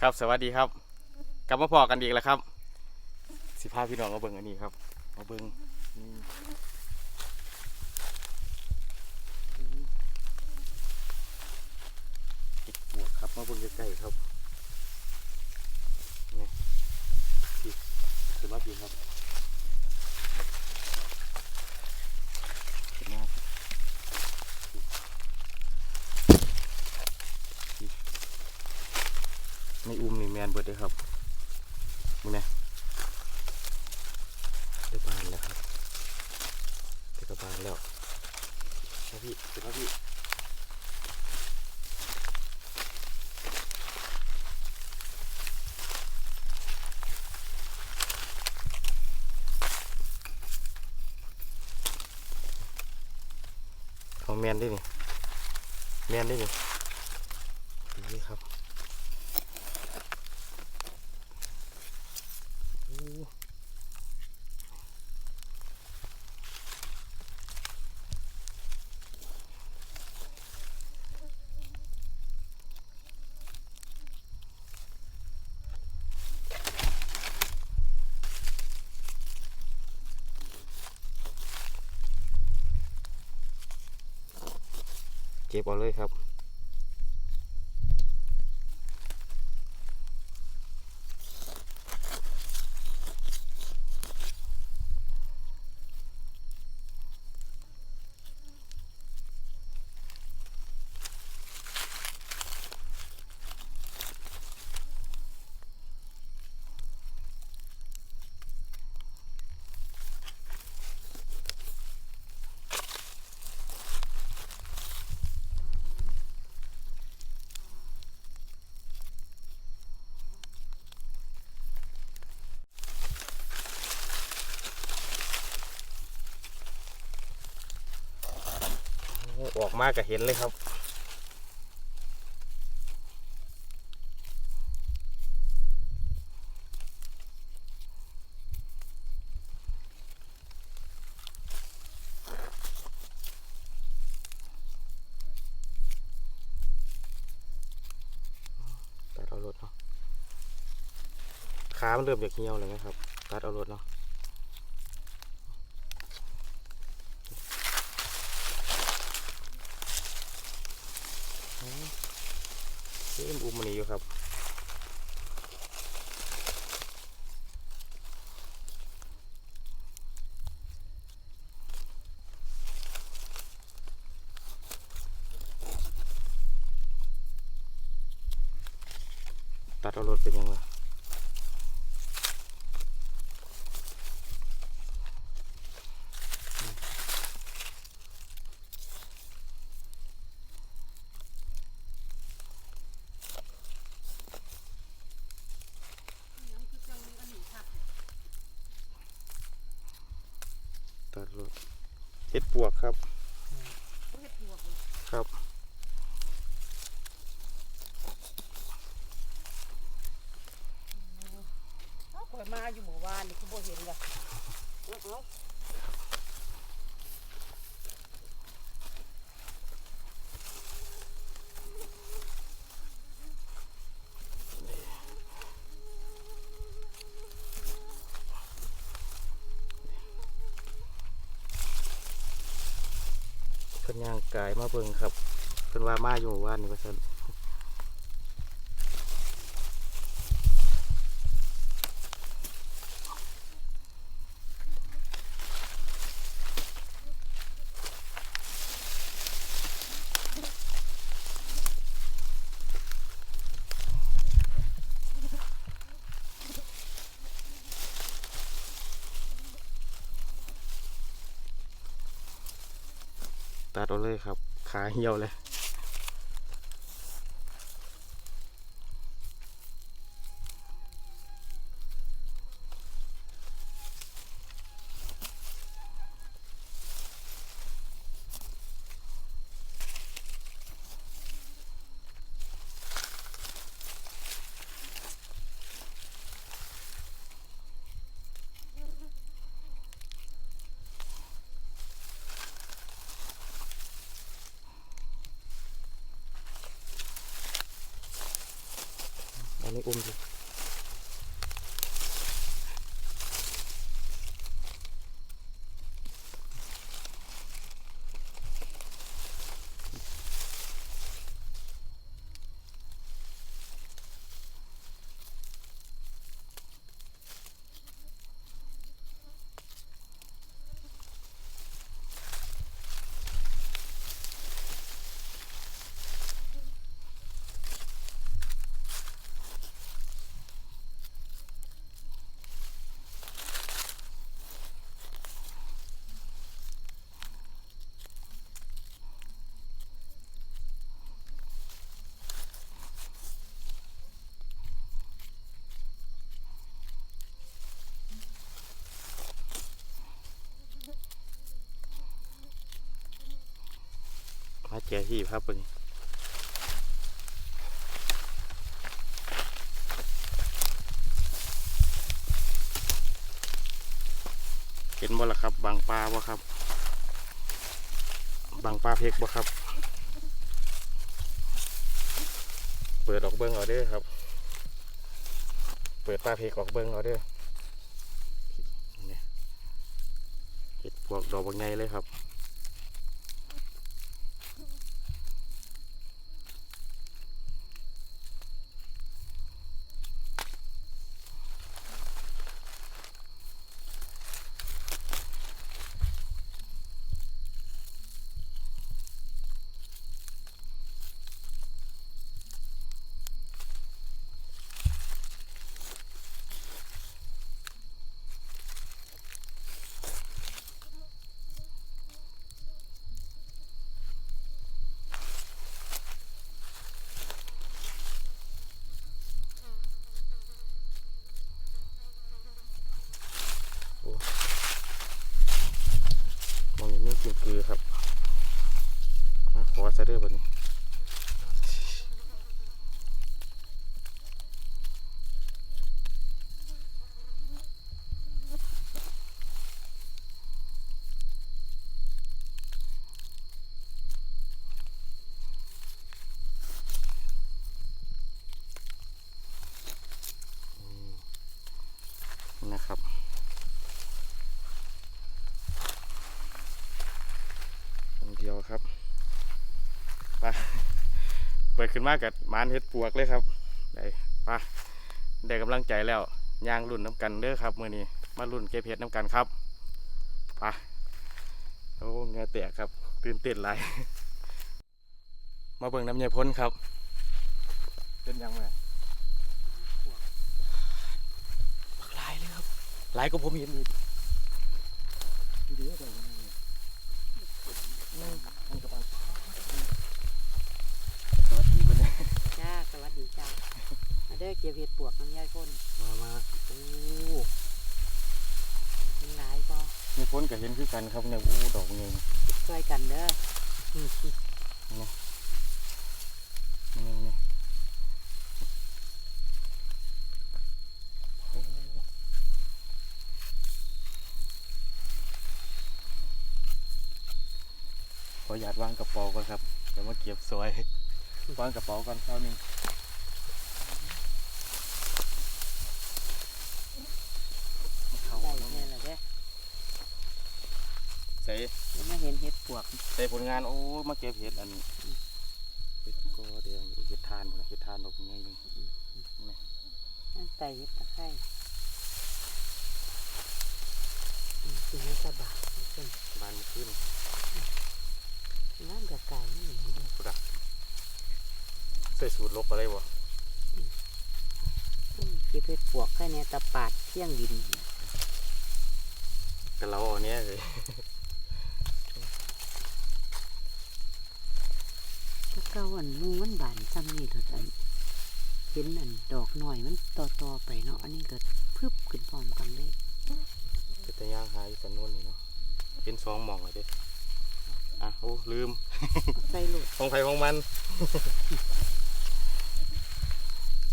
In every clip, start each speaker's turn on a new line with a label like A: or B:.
A: ครับสวัสดีครับ กลับมาพอกันอีกแล้วครับ สิพาพี่น้องมาเบิ้งอันนี้ครับมาเบิ้งติดปวครับมาเบิ้งใกล้ๆครับนี่สิสวัสดีครับเห็นหน้าครับพี่ไม่อุ้ม นี่แมนเบิดเลยครับมึงเนี่ยได้บานแล้วครับได้กระบานแล้วมาพี่เดี๋ยวมาพี่เอาแมนได้นี่แมนได้นี่นี่ ก็บเอาเลยครับ โออกมาก็เห็นเลยครับตัดเอารถเนาะขามันเริ่มจากเหี่ยวเลยนะครับ ตัดเอารถเนาะ เอ็มอุ้มมันนี่อยู่ครับ ตัดเอารถเป็นยังไงตัดรถเฮ็ดป วกครับ ครับ
B: เอาข่อยมาอยู่หมู่บ้านนี่คือบ่เห็นเลย เพิ่
A: นย่างกายมาเบิ่งครับเพิ่นว่ามาอยู่ว่านนี่ว่าซั่น ตัดเอาเลยครับ ขาเหี่ยวเลย ค เอา แจที่ครับเพิ่งเห็นบ่ล่ะครับบางปลาบ่ครับบางปลาเพกบ่ครับ เปิดออกเบิ้งเอาเด้อครับ เปิดปลาเพกออกเบิ้งเอาเด้อเนี่ยเห็ดพวกดอกบางไงเลยครับ มองนี้ไม่กินคือครับ มาขอซะเด้อบัดนี้ นี่นะครับ องเดียวครับไปเปิด ขึ้นมากับมานเฮ็ดปวกเลยครับได้ไปได้กำลังใจแล้วย่างรุ่นน้ำกันเด้อครับมื้อนี้มารุ่นเก็บเห็ดน้ำกันครับไปโอ้เหงือแตกครับตื่นเต้นหลายมาเบิ่งน้ำยายพ้นครับเป็นยังไงบักหลายเลยครับหลายก็ผมเห็นอีกดีๆเลยนั่งนั่งกับปลาสวัสดีวันนี้
B: จ้าสวัส ดีจ้ามาเด้อเก็บเห็ดปวกน้ำยายคน
A: มามาโอ้
B: เห็นหลายก็
A: มีพ้นกับเห็นคือกันครับเนี่ยโอ้ดอกเงิน
B: ช่วยกันเด้ออืม
A: นี่นี่โอ้ขออยาตวางกระเป๋าก่อนครับเดี๋ยวมาเก็บสวยวางกระเป๋าก่อนเท่านึงเข้า
B: ได้
A: แล้ว
B: แค่ละเด้อ
A: ใส่
B: ยังไม่เห็นเห็ด ปวก
A: ใส่ผลงานโอ้มาเก็บเห็ดอันเห็ดกอแดงเห็ดทานหมดเห็ดทานดอกใหญ่เลย
B: นั่นใส่เห็ดตะไคร้อืมสิเห็ดตะบากเพิ่น
A: บานขึ้น
B: น้ำกับไก่นี่เห็นเด้อ
A: พุดะใส่สูตรลกอะไรวะ
B: อืมเก็บเห็ดปวกแค่เนี้ตะปาดเที่ยงดิน
A: แต่เราเอาเนี้ยเลย
B: ถ้าเก้าอันมูมันบานซ้ำนี่เถอะอันเห็นอันดอกหน่อยมันต่อต่อๆไปเนาะอันนี้ก็พึบขึ้นพร้อมกันเลย
A: เป็นแต่ย่างหายสันนู่นนี่เนาะเป็นสองหมองเลยเด้อะโอ้ลืม
B: เอาใส่ลูก
A: ของไผ่ของมัน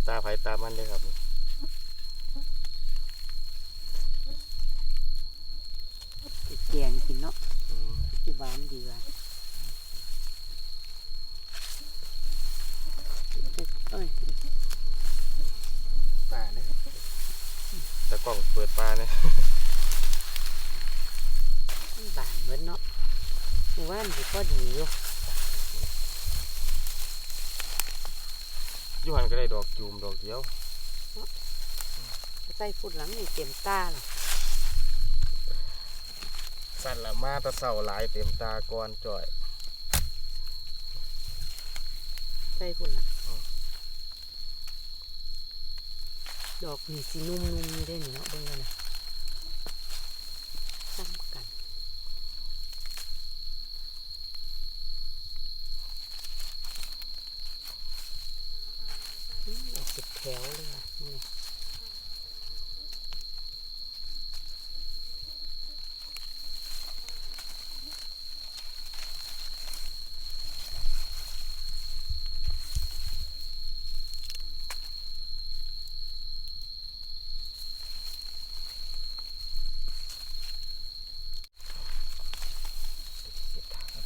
A: ตาไผ่ตามันเลยครับ
B: สิแกงกินเนาะ
A: อืม
B: สิหวานดีว่ะเอ้ย
A: กล่องเปิดปลาเนี่ย
B: มันบานเหมือนเนาะหมู่บ้านสิพอดีอยู่
A: อยูหันก็ได้ดอกจูมดอกเดียว
B: ใส่ฟุดหลังนี่เต็มตาหรอ
A: สั่นละมาแตะเสาหลายเต็มตาก่อนจ่อย
B: ใส่ฟุดหลัง
A: อืม
B: ดอกนี่สินุ่มๆนี่ได้นี่เนาะเบิ่งกันนะซ้ำกันอืมออกสุดแถวเลยว่ะนี่ไง
A: เก็บทางครับ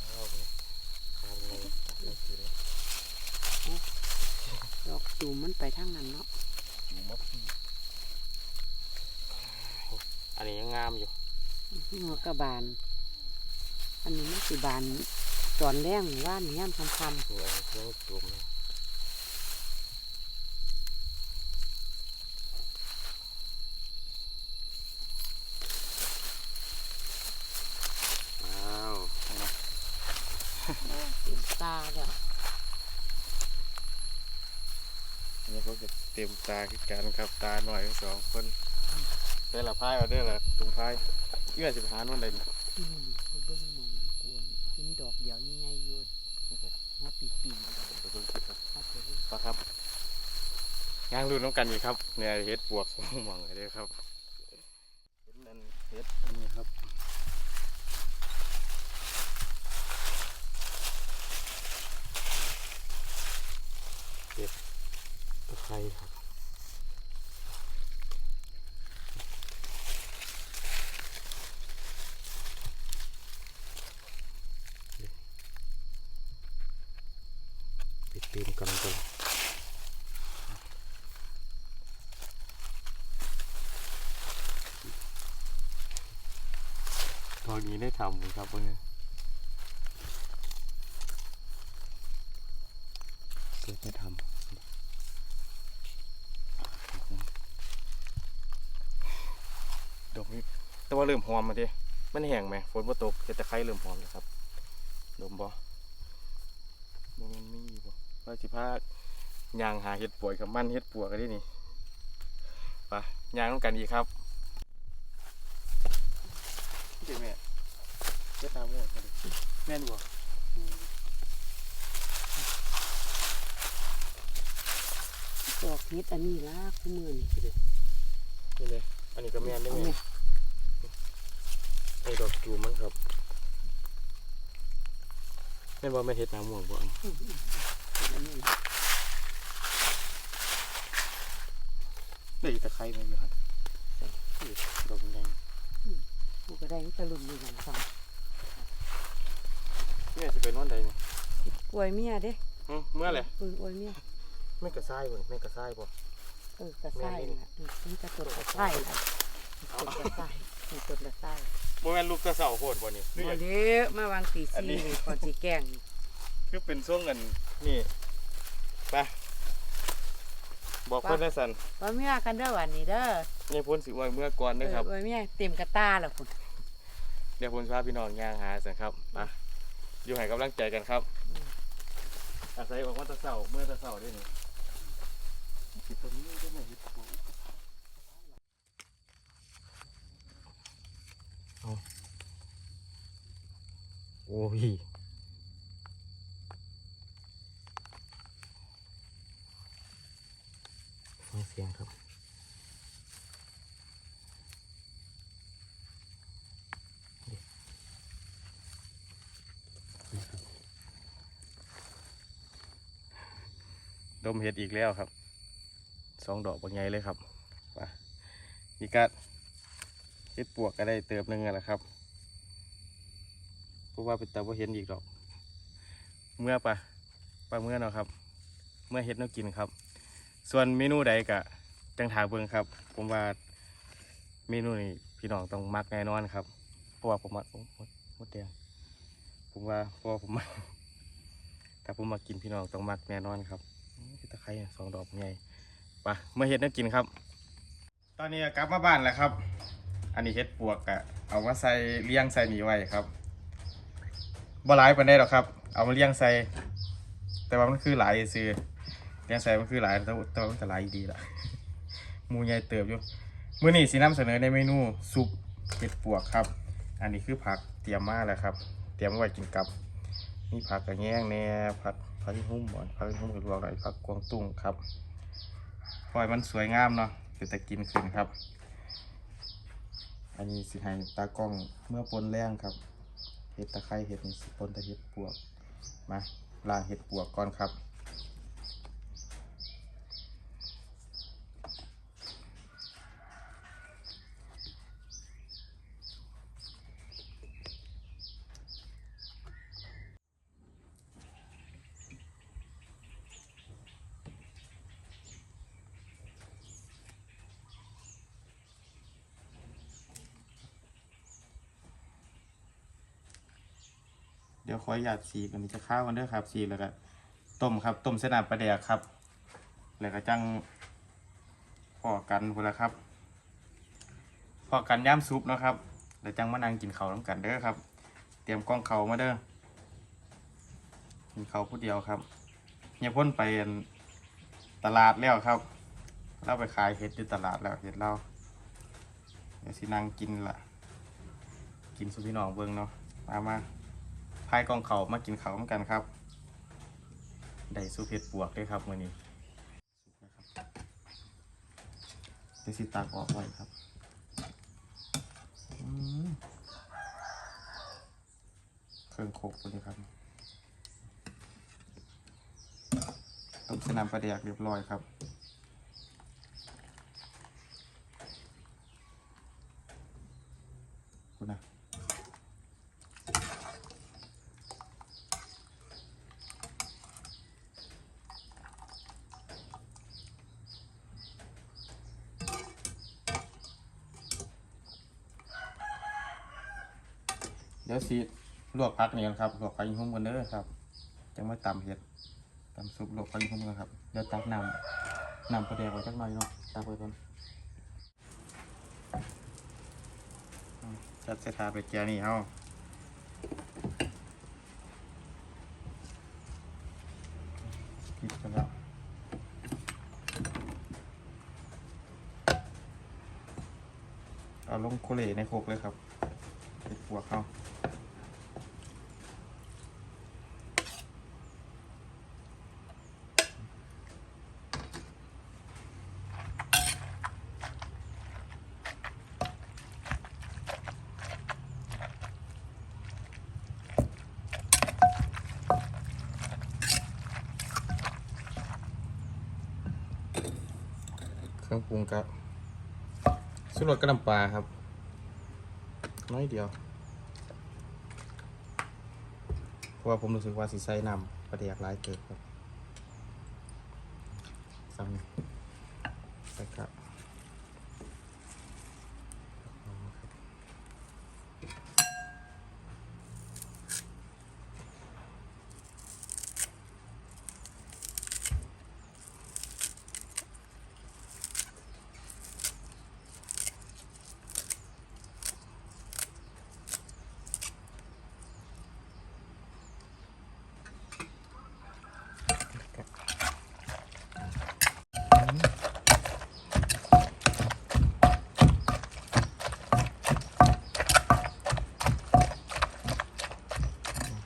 A: เอาเลยคาเป็นไงจับได้ทีเลย
B: ดอกจูมมันไป ทางนั้นเนาะ
A: จูมมาพี่อันนี้ยังงามอยู่
B: หัวกระบาล อันนี้มันสิบานตอนแรงหรือว่านี่ย่ำคำคำ
A: นี่อันนี้ยังจูมเลยว้าวนะ
B: เต็มตาแล้ว
A: นี่เขาจะเต็มตาคือกันครับตาหน่อยทั้งสองคนได้ละพายเอาได้ละตุงพายเอื้อสิบหานวันใดนี่
B: อืมไปเบิ่งหมองมันกวนเห็นดอกเดียวยังไงอยู่หัวปีปี
A: ไปเบิ่งสิครับ
B: ๆปัดไปเรื่อย
A: ปะครับงานรุ่นน้องกันอีกครับเนี่ยเฮ็ดปวกสองหม่องเลยครับเห็นนั่นเฮ็ดอันนี้ครับเฮ็ดตะไคร้ครับไปเติมกันกัน อนนี้ได้ทำครับเพื่อนเกิดไม่ทำดอกนี้แต่ว่าเริ่มหอมมาดิมันแห้งไหมฝนบ่ตกแต่ตะไคร้เริ่มหอมแล้วครับ ดมบ่บมันไม่มีบ่ว่าสิพายางหาเห็ดป่วกกับมันเห็ดปวกกันดินี่ไปยางต้องกันอีกครับเดี๋ยวแม่ จะตามแม่มาดิแม่นบ่
B: ดอกเฮ็ดอันนี้ล่ะคู่มือนี่
A: นี่เลยอันนี้ก็แม่นได้
B: เอา
A: แม่
B: แม่
A: ไอ้ดอกจูมมันครับแม่นบ่แม่นเฮ็ดน้ำม่วงบ่อัน
B: อันนี้
A: ได้ตะไคร้แม่นอยู่หั่นนี่ดอกใหญ่
B: กูก็ได้มันตะลุมอยู่หลังฟัง
A: แม่สิไปนอนใดนี่
B: อวยเมียเด้
A: หึเมื่อไหร่
B: เอออวยเมีย
A: แม่กระซ้ายบ่นี่แม่กระซ้ายบ่
B: เออกระส่ายน่ะเออมันกระตุดกระส่ายน่ะตุดกระส่ายมันตุดกระส่าย
A: บ่แม่นลูกตะเสาโพดบ่นี่คือห
B: บ่
A: ยัง
B: เด้อมาวางตี
A: อัน
B: ซี
A: นี้
B: นี่ก่อนสิแกล้งนี่
A: คือเป็นช่วงเงินนี่ไปบอกเพิ่นได้สั่น
B: ว่าเมียกันเด้อวันนี้เด้อ
A: นี่พ้นสิไว้เมื่อก่อน
B: เอ
A: เด้อ
B: อ
A: ครับ
B: อวยเมียเต็มกระตาแล้วคุณ
A: เดี๋ยวผมพาพี่น้องย่างหาสั่นครับมา อยู่ให้กำลังใจกันครับ อาศัยบอกว่าตะเสาเมื่อตะเสาได้นี่สิตัวนี้ได้ไหมเอาโอ้ยฟังเสียงครับ ดมเห็ดอีกแล้วครับสองดอกบางไงเลยครับมาอีกัดเห็ดปวกก็ได้เติบหนึ่งแล้วครับเพราะว่าเป็นตาว่าเห็นอีกดอก เมื่อปะปลาเมื่อเนาะครับ เมื่อเห็ดเนาะกินครับ ส่วนเมนูใดก็จังถาเบิงครับ ผมว่าเมนูนี้พี่น้องต้องมักแน่นอนครับ เพราะว่าผมมักมดมดแดงผมว่าเพราะว่าผมมักแต่ผมมากินพี่น้องต้องมักแน่นอนครับ ตะไคร้สองดอกใหญ่ไปเมื่อเฮ็ดน่ากินครับ ตอนนี้กลับมาบ้านแล้วครับ อันนี้เฮ็ดปวกอะเอามาใส่เลี้ยงใส่หนี่ไว้ครับบ่หลายปานใดหรอกครับ เอามาเลี้ยงใส่ แต่ว่ามันคือหลายซื้อเลี้ยงใส่มันคือหลายแต่ว่าแต่ว่ามันก็หลายดีละมูใหญ่เติบอยู่มื้อนี้สินำเสนอในเมนูซุปเห็ดปวกครับ อันนี้คือผักเตรียมมาแล้วครับ เตรียมไว้กินกับ มีผักกระแยงแน่ผัก พักที่หุ้มบ่อนพักที่หุ้มกับลวกหลพักกวงตุ้งครับปล่อยมันสวยงามเนาะคือแต่กินขึ้นครับ อันนี้สิให้ตากล้องเมื่อปนแรงครับเห็ดตะไคร้เห็ดนี่สิปนตะเห็ดปวกมาล่างเห็ดปวกก่อนครับ เดี๋ยวขออนุญาตสีกันนี้จะข้าวกันเด้อครับสีแล้วก็ต้มครับ ต้มเส้นน้ำปลาแดกครับ แล้วก็จังพอกันพุ่นละครับพอกันย่ามซุปนะครับแล้วจังมานั่งกินเขาน้ำกันเด้อครับ เตรียมกล้องเขามาเด้อกินเขาผู้เดียวครับเนี่ยพ่นไปตลาดแล้วครับเราไปขายเห็ดที่ตลาดแล้วเห็ดเราเดี๋ยวสินังกินละกินสุพี่น้องเบิ่งเนาะมามา พายกองเขามากินเขาเหมือนกันครับ ได้สูเพชรบวกด้วยครับวันนี้เดี๋ยวสิตากออกไว้ครับเครื่องโคกตัวนี้ครับต้มสนามปลาแดกเรียบร้อยครับ คุณนะ เดี๋ยวสิ ลวกผักนี่กันครับลวกผักยิ่งหุ้มกันเด้อครับจังมาตำเห็ดตำซุปลวกผักยิ่งหุ้มกันครับเดี๋ยวตักน้ำน้ำปลาแดกไว้จักหน่อยเนาะตักไว้ก่อนจัดเสถาไปแกนี่เอาปิดกันแล้วเอาลงโคเลในโคกเลยครับเห็ดปวกเขาเครื่องปรุงกับสุ รสกระน้ำปลาครับ น้อยเดียวเพราะว่าผมรู้สึกว่าสีใส่น้ำประเดียกหลายเกิดครับซ้ำแล้วก็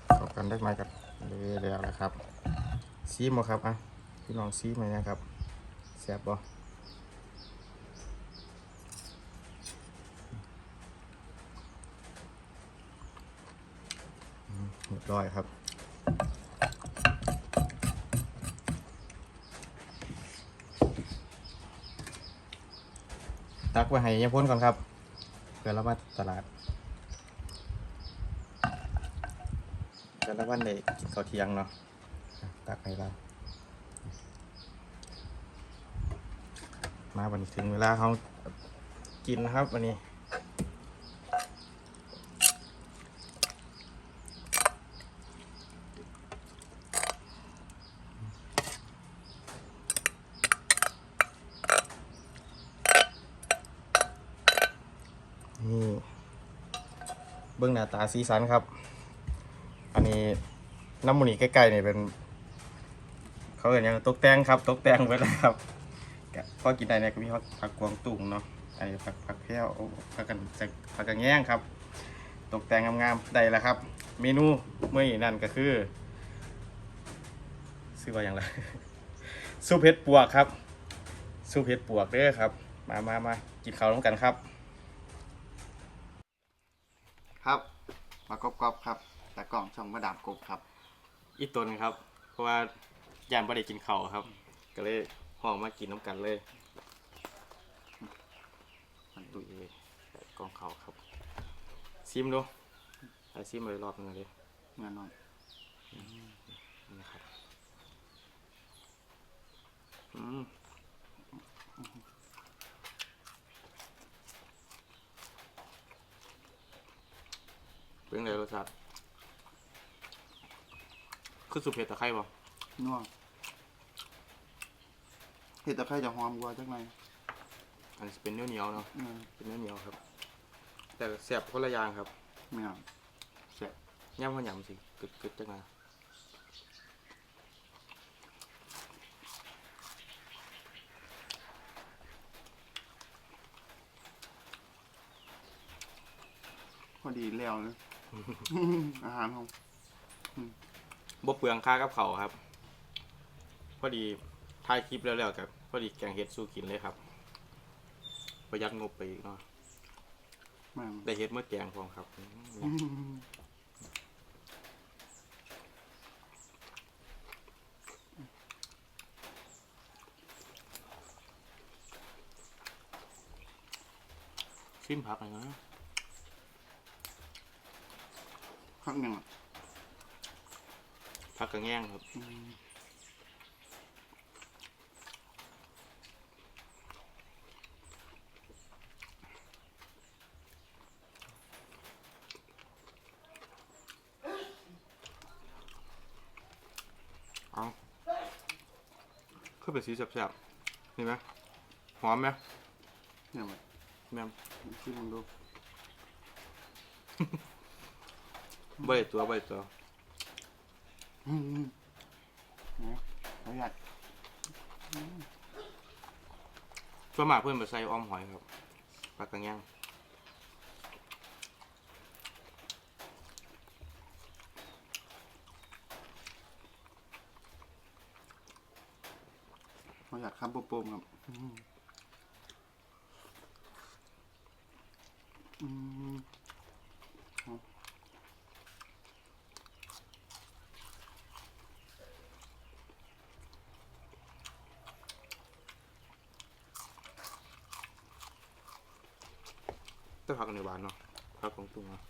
A: เข้ากันได้ไหมครับเลยแล้วนะครับ ซีมบ่ครับอะพี่น้องซีมไหมนะครับแซ่บบ่อืมเรียบร้อยครับตักไว้ให้ยายพ่นก่อนครับเดี๋ยวเรามาตลาดเดี๋ยวเราวันได้กินข้าวเที่ยงเนาะ ตักให้เรามาวันนี้ถึงเวลาเขากินนะครับวันนี้นี่เบื้องหน้าตาสีสันครับ อันนี้น้ำมันนี่ใกล้ๆนี่เป็น เขาเรียกยังตกแต่งครับ ตกแต่งไว้แล้วครับก็พอกินได้เนี่ยก็มีผักผักกวางตุ้งเนาะอันนี้ผักผักแพรวโอ้ผักกันจะผักกันแง่งครับ ตกแต่งงามๆได้แล้วครับ เมนูเมื่อนี้นั่นก็คือซื้อว่าอย่างไรซุปเห็ดปวกครับซุปเห็ดปวกเด้อครับ มามามากินข้าวร่วมกันครับ
C: ครับ มากรอบๆครับตากล่องช่องมาดามกบครับ
A: อีตนครับ เพราะว่า ย่านบ่ได้กินข้าวครับ ก็เลยห้องมากินน้ำกันเลย มันตุยเลยกองข้าวครับ ซิมดูไอซิมเลยรอบนึงเลย
C: เงินน้อย
A: นี่นะครับอืมเป็นไงรสชาติคือสุปเผ็ดตะไคร้บ่
C: นัว เห็ดตะไคร้จะหอมกว่าจังไง
A: อันนี้เป็นเนื้อเหนียวๆเนาะ
C: อืม
A: เป็นเนื้อเหนียวครับ แต่แซ่บคนละอย่างครับ
C: ไม่เอาแซ่บ
A: ย่ำข้าวหยำสิกึดกึดจังมา
C: พอดีแล้วเลย อาหารของ
A: บ่เปลืองค่ากับเขาวครับ พอดี ถ่ายคลิปแล้วแล้วกับพอดีแกงเห็ดสู้กินเลยครับ ประหยัดงบไปอีกเนาะ
C: แม่ง
A: ได้เห็ดเมื่อแกงพร้อมครับอืมชิมผักหน่อยนะ
C: พักหนึ่งอะ
A: ผักกระแง่งครับ
C: อืม
A: เอา คือเป็นสีแซ่บๆนี่ไหมหอมไหม
C: เนี่ยมัน
A: แม่ม
C: ชิมมึงดู
A: ใบตัวใบตัว
C: อืมเนี่ยประหยัด
A: ส่วนมากเพื่อนมาใส่อ้อมหอยครับปลากระแง่ ง
C: ประหยัดคำโปมๆครับอืมอืม
A: แต่ผักในหวานเนาะผักของตุ้งเนาะ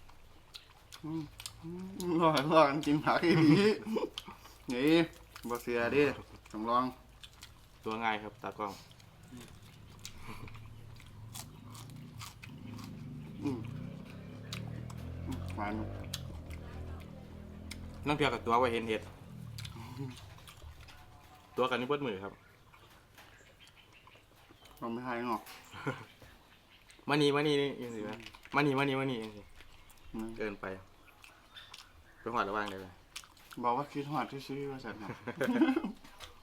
C: อืมอืมรอรอกันกินผักอีกทีนี่บอเสียดิต้องลอง
A: ตัวง่ายครับตากล้อง
C: อืมอืมหวาน
A: นั่งเพียกับตัวไว้เห็นเห็ด ตัวกันนี่เบิดมือครับ
C: ลองไม่ให้เนาะ
A: มานี่มานี่นี่ยังสิไหมมานี่มานี่มานี่ยังสิ
C: อืม
A: เกินไปไปหอดระว่างเลยไหม
C: บอกว่าคิดหอดที่ซื้อว่าสัตว์เนาะ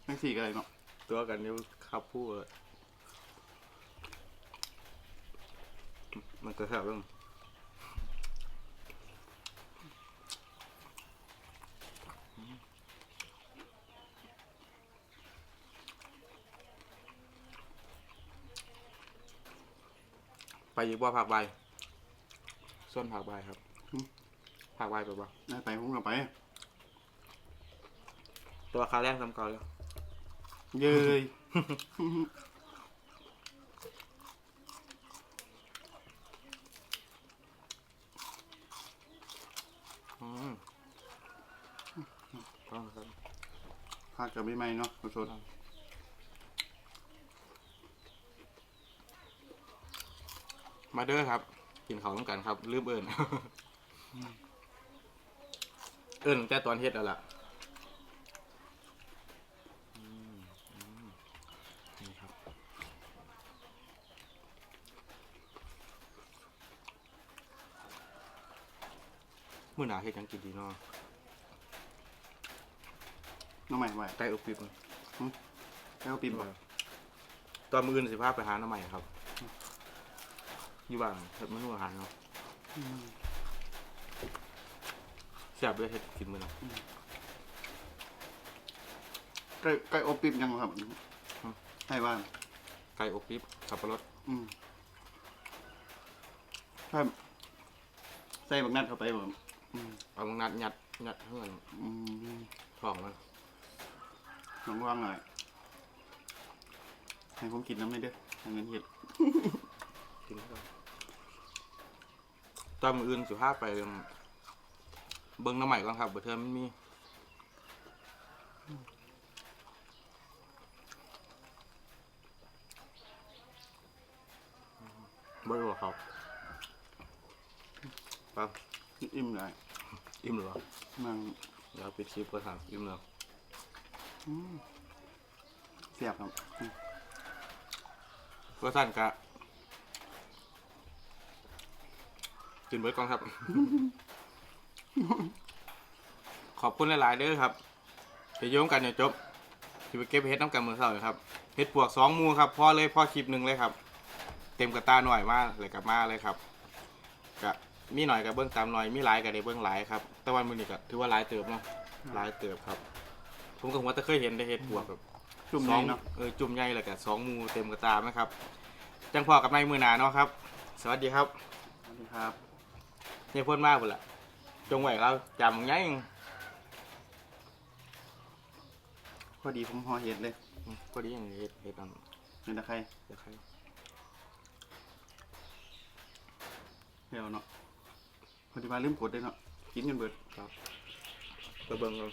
C: ไม่สี่กันเลยเนาะ
A: ตัวกันนี่ขับผู้เลยมันจะแซ่บเรื่องไปอีกว่าผักใบส้นผักใบครับผักใบไปบ่
C: ได้ไปผมกับไป
A: ตัวคาแรงทำเก่าแล้ว
C: เย้ย
A: อืมต้องครับ
C: พากับไม่ไหมเนาะขอโทษ
A: มาเด้อครับ กินข้าวน้ำกันครับ ลืมเอิญเอิญแต่ตอนเฮ็ดแล้วล่ะอืมอืมนี่ครับ มื่อหนาเฮ็ดหยังกินดีเนาะ
C: น้องใหม่ใหม่
A: ไก่อบปิ๊บ
C: แล้วปีบบ่
A: ตอนมื้ออื่นสิพาไปหาหน้าใหม่ครับ อยู่บ้านเฮ็ดเมนูอาหารเนาะแซ่บเลยเฮ็ดกินมื้อนี้
C: ไก่ไก่อบปีบยังครับ
A: อืม
C: ให้บ้าน
A: ไก่อบปิ๊บสับปะรด
C: อืมครับใส่บักนัดเข้าไปบ่ อืม
A: เอาลงนัดยัดยัดเฮือน
C: อืม
A: ท้องมัน
C: ลองวางหน่อยให้ผมกินน้ำไม่เด้อให้เงินเห็ด
A: กินเข้าไปตอนมื้ออื่นสิพาไป เบิ่งหน้าใหม่ก่อนครับบ่เทื่อมันมีบ่รู้ครับครับ
C: อิ่มเลย
A: อิ่มหรือเปล่า
C: นั่ง
A: เดี๋ยวปิดคลิปก็ถามอิ่มแล้ว
C: อืมเสียบครับอืม
A: ก็สั้นกะกินเบิร์ดก่อนครับ ขอบคุณหลาย ๆ เด้อครับไปโยมกันเนี่ยจบที่ไปเก็บเฮ็ดน้ำกันมือเสาร์ครับเฮ็ดปวกสองหมูครับพ่อเลยพ่อคลิปหนึ่งเลยครับ เต็มกระตาหน่อยมากเลยกลับมาเลยครับกะ มีหน่อยกับเบื้องตามหน่อยมีหลายกับในเบื้องหลายครับแต่วันมือนี้ก็ถือว่าหลายเติบเนาะหลายเติบครับ ผมก็ว่าจะเคยเห็นได้เฮ็ดปวกแบบ
C: จุ่ม
A: ส
C: นี้
A: อง
C: เนาะ
A: เออจุ่มใหญ่เลยกับสองหมูเต็มกระตาไหมครับจังพอกับนายมือหนาเนาะครับ สวัสดีครับ
C: สวัสดีครับ
A: เนี่ยพ่นมากพุ่นละจงไหวเราจำง่าย
C: พอดีผมห่อเห็ดเลย
A: พอดีอย่างเฮ็ดเฮ็ดนั่น
C: นี่นะใคร
A: เดี๋ยวใคร
C: เดี๋ยวเนาะ พอดีมาลืมกดเลยเนาะกินกันเบิด
A: ไปเบิ่งกัน